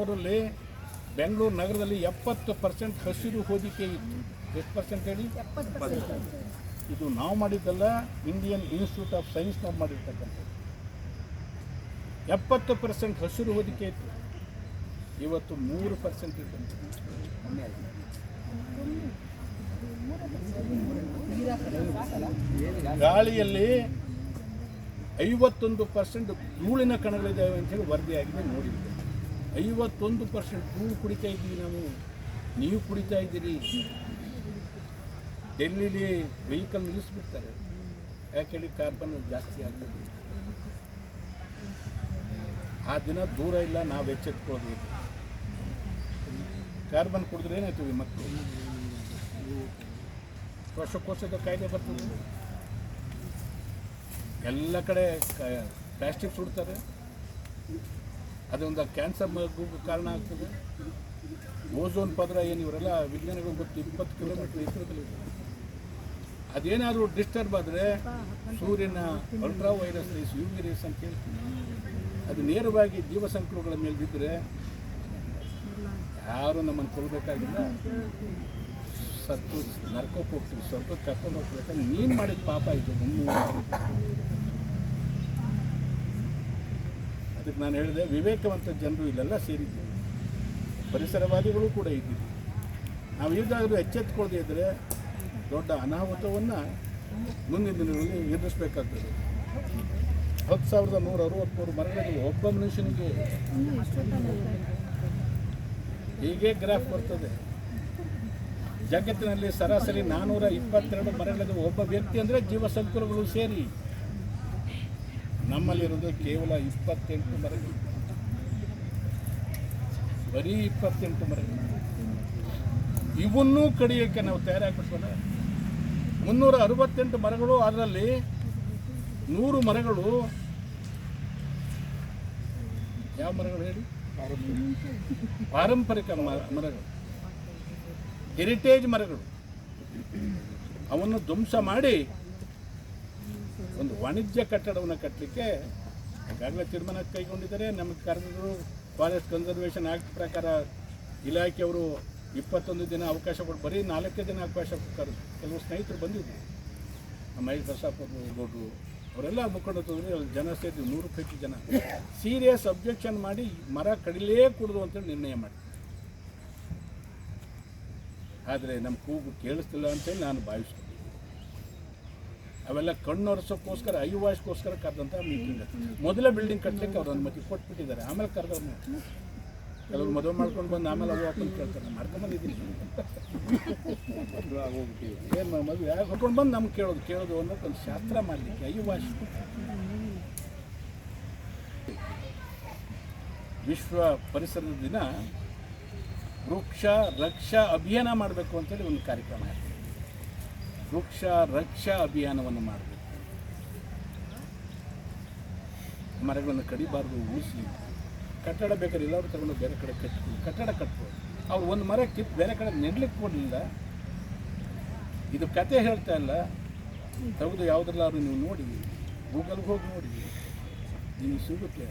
ಊರಲ್ಲಿ ಬೆಂಗಳೂರು ನಗರದಲ್ಲಿ ಎಪ್ಪತ್ತು ಪರ್ಸೆಂಟ್ ಹಸಿರು ಹೊದಿಕೆ ಇತ್ತು. ಎಷ್ಟು ಪರ್ಸೆಂಟ್ ಹೇಳಿ? ಇದು ನಾವು ಮಾಡಿದ್ದಲ್ಲ ಇಂಡಿಯನ್ ಇನ್ಸ್ಟಿಟ್ಯೂಟ್ ಆಫ್ ಸೈನ್ಸ್ನವ್ರು ಮಾಡಿರ್ತಕ್ಕಂಥದ್ದು. ಎಪ್ಪತ್ತು ಪರ್ಸೆಂಟ್ ಹಸಿರು ಹೊದಿಕೆ ಇತ್ತು. ಇವತ್ತು ಮೂರು ಪರ್ಸೆಂಟ್ ಇತ್ತು. ಗಾಳಿಯಲ್ಲಿ ಐವತ್ತೊಂದು ಪರ್ಸೆಂಟ್ ಧೂಳಿನ ಕಣಗಳಿದ್ದಾವೆ ಅಂತೇಳಿ ವರದಿಯಾಗಿದೆ ನೋಡಿದ್ದೆ ಐವತ್ತೊಂದು ಪರ್ಸೆಂಟ್ ನೀವು ಕುಡಿತಾ ಇದ್ದೀವಿ ನಾವು. ನೀವು ಕುಡಿತಾ ಇದ್ದೀರಿ. ಡೆಲ್ಲಿಲಿ ವೆಹಿಕಲ್ ನಿಲ್ಲಿಸ್ಬಿಡ್ತಾರೆ. ಯಾಕೇಳಿ ಕಾರ್ಬನ್ ಜಾಸ್ತಿ ಆಗ್ತದೆ. ಆ ದಿನ ದೂರ ಇಲ್ಲ, ನಾವು ಎಚ್ಚೆತ್ಕೊಳ್ಬೇಕು ಕಾರ್ಬನ್ ಕುಡಿದ್ರೆ ಏನಾಯ್ತೀವಿ ಮಕ್ಕಳು ಶ್ವಾಸಕೋಶದ ಕಾಯ್ದೆ ಬರ್ತದೆ. ಎಲ್ಲ ಕಡೆ ಪ್ಲಾಸ್ಟಿಕ್ ಸುಡ್ತಾರೆ. ಅದೊಂದು ಕ್ಯಾನ್ಸರ್ ಕಾರಣ ಆಗ್ತದೆ. ಓಝೋನ್ ಪದರ ಏನು, ಇವರೆಲ್ಲ ವಿಜ್ಞಾನಿಗಳು ಗೊತ್ತು ಇಪ್ಪತ್ತು ಕಿಲೋಮೀಟರ್ ಎತ್ತರದಲ್ಲಿ. ಅದೇನಾದರೂ ಡಿಸ್ಟರ್ಬ್ ಆದರೆ ಸೂರ್ಯನ ultraviolet rays U rays ಅಂತ ಹೇಳ್ತೀವಿ. ಅದು ನೇರವಾಗಿ ಜೀವಸಂಕುಲಗಳ ಮೇಲೆ ಬಿದ್ದರೆ ಯಾರು ನಮ್ಮನ್ನು ಕೊಡಬೇಕಾಗಿಲ್ಲ ಸತ್ತು ನರ್ಕೋಕ್ಕೆ ಹೋಗ್ತೀವಿ. ಸ್ವಲ್ಪ ಕರ್ಕೊಂಡು ಹೋಗ್ಬೇಕಂದ್ರೆ ನೀನು ಮಾಡಿದ ಪಾಪ ಇದು ಮುನ್ನೂರು ಅದಕ್ಕೆ ನಾನು ಹೇಳಿದೆ, ವಿವೇಕವಂತ ಜನರು ಇಲ್ಲೆಲ್ಲ ಸೇರಿದ್ದೀವಿ. ಪರಿಸರವಾದಿಗಳು ಕೂಡ ಇದ್ದೀವಿ. ನಾವು ಈಗಾಗಲೂ ಎಚ್ಚೆತ್ತುಕೊಳ್ಳದೆ ಇದ್ದರೆ ದೊಡ್ಡ ಅನಾಹುತವನ್ನು ಮುಂದಿನ ದಿನಗಳಲ್ಲಿ ಎದುರಿಸಬೇಕಾಗ್ತದೆ. ಹತ್ತು ಸಾವಿರದ ನೂರ ಅರವತ್ತ್ಮೂರು ಮರಗಳಲ್ಲಿ ಒಬ್ಬ ಮನುಷ್ಯನಿಗೆ ಹೀಗೆ ಗ್ರಾಫ್ ಬರ್ತದೆ. ಜಗತ್ತಿನಲ್ಲಿ ಸರಾಸರಿ ನಾನ್ನೂರ ಇಪ್ಪತ್ತೆರಡು ಮರಗಳಲ್ಲಿ ಒಬ್ಬ ವ್ಯಕ್ತಿ ಅಂದರೆ ಜೀವ ಸಂಕುಲಗಳು ಸೇರಿ. ನಮ್ಮಲ್ಲಿರೋದು ಕೇವಲ ಇಪ್ಪತ್ತೆಂಟು ಮರಗಳು. ಬರೀ ಇಪ್ಪತ್ತೆಂಟು ಮರಗಳು. ಇವನ್ನೂ ಕಡಿಯೋಕ್ಕೆ ನಾವು ತಯಾರಾಗ್ಬಿಟ್ವಲ್ಲ ಮುನ್ನೂರ ಅರವತ್ತೆಂಟು ಮರಗಳು, ಅದರಲ್ಲಿ ನೂರು ಮರಗಳು ಯಾವ ಮರಗಳು ಹೇಳಿ? ಪಾರಂಪರಿಕ ಮರಗಳು. ಹೆರಿಟೇಜ್ ಮರಗಳು. ಅವನ್ನು ಧ್ವಂಸ ಮಾಡಿ ಒಂದು ವಾಣಿಜ್ಯ ಕಟ್ಟಡವನ್ನು ಕಟ್ಟಲಿಕ್ಕೆ ಈಗಾಗಲೇ ತೀರ್ಮಾನ ಕೈಗೊಂಡಿದ್ದಾರೆ. ನಮಗೆ ಕರೆದರು ಫಾರೆಸ್ಟ್ ಕನ್ಸರ್ವೇಷನ್ ಆಕ್ಟ್ ಪ್ರಕಾರ ಇಲಾಖೆಯವರು ಇಪ್ಪತ್ತೊಂದು ದಿನ ಅವಕಾಶ ಕೊಟ್ಟು ಬರೀ ನಾಲ್ಕೇ ದಿನ ಅವಕಾಶ ಕೊಟ್ಟು ಕೆಲವು ಸ್ನೇಹಿತರು ಬಂದಿದ್ದರು ನಮ್ಮ ಮಹೇಶ್ ದರ್ಶಾಪುರ ಗೌಡ್ರು, ಅವರೆಲ್ಲ ಮುಖಂಡರು ಅಲ್ಲಿ ಜನ ಸೇರಿ ನೂರು ಹೆಚ್ಚು ಜನ. ಸೀರಿಯಸ್ ಅಬ್ಜೆಕ್ಷನ್ ಮಾಡಿ ಮರ ಕಡಿಲೇ ಕೂಡದು ಅಂತೇಳಿ ನಿರ್ಣಯ ಮಾಡಿ ಆದರೆ ನಮ್ಮ ಕೂಗು ಕೇಳಿಸ್ತಿಲ್ಲ ಅಂತೇಳಿ ನಾನು ಭಾವಿಸ್ತೀನಿ. ಅವೆಲ್ಲ ಕಣ್ಣೊರೆಸೋಕ್ಕೋಸ್ಕರ ಐವಾಶ್ಗೋಸ್ಕರ ಕರೆದಂಥ ಮೀಟಿಂಗ್ ಮೊದಲೇ ಬಿಲ್ಡಿಂಗ್ ಕಟ್ಟಲಿಕ್ಕೆ ಅವ್ರು ಅನುಮತಿ ಕೊಟ್ಬಿಟ್ಟಿದ್ದಾರೆ. ಆಮೇಲೆ ಕರೆದವ್ರು ಕೆಲವರು ಮದುವೆ ಮಾಡ್ಕೊಂಡು ಬಂದು ಆಮೇಲೆ ಅವು ಹಾಕೊಂಡು ಕೇಳ್ತಾರೆ? ಮಾಡ್ಕೊಂಬಂದಿದ್ದೀನಿ. ಏನು ಮದುವೆ ಯಾಕೆ ಹಾಕೊಂಡು ಬಂದು ನಮ್ಗೆ ಕೇಳೋದು? ಕೇಳೋದು ಅನ್ನೋದು ಒಂದು ಶಾಸ್ತ್ರ ಮಾಡಲಿಕ್ಕೆ ಐವಾಶ್ ವಿಶ್ವ ಪರಿಸರದ ದಿನ ವೃಕ್ಷ, ರಕ್ಷಾ ಅಭಿಯಾನ ಮಾಡಬೇಕು ಅಂತೇಳಿ ಒಂದು ಕಾರ್ಯಕ್ರಮ ವೃಕ್ಷ ರಕ್ಷಾ ಅಭಿಯಾನವನ್ನು ಮಾಡಬೇಕು. ಮರಗಳನ್ನು ಕಡಿಬಾರ್ದು ಉಳಿಸಿ ಕಟ್ಟಡ ಬೇಕಾದ್ರೆ ಎಲ್ಲರೂ ತಗೊಂಡು ಬೇರೆ ಕಡೆ ಕಟ್ಕೊಂಡು. ಕಟ್ಟಡ ಕಟ್ಬೋದು. ಅವ್ರು ಒಂದು ಮರ ಕಿತ್ತು ಬೇರೆ ಕಡೆ ನೆಡ್ಲಿಕ್ಕೆ ಕೊಡಲಿಲ್ಲ. ಇದು ಕತೆ ಹೇಳ್ತಾ ಇಲ್ಲ. ತೆಗೆದು ಯಾವುದ್ರಲ್ಲಾದ್ರೂ ನೀವು ನೋಡಿ. ಗೂಗಲ್ಗೆ ಹೋಗಿ ನೋಡಿ. ನಿಮಗೆ ಸಿಗುತ್ತೆ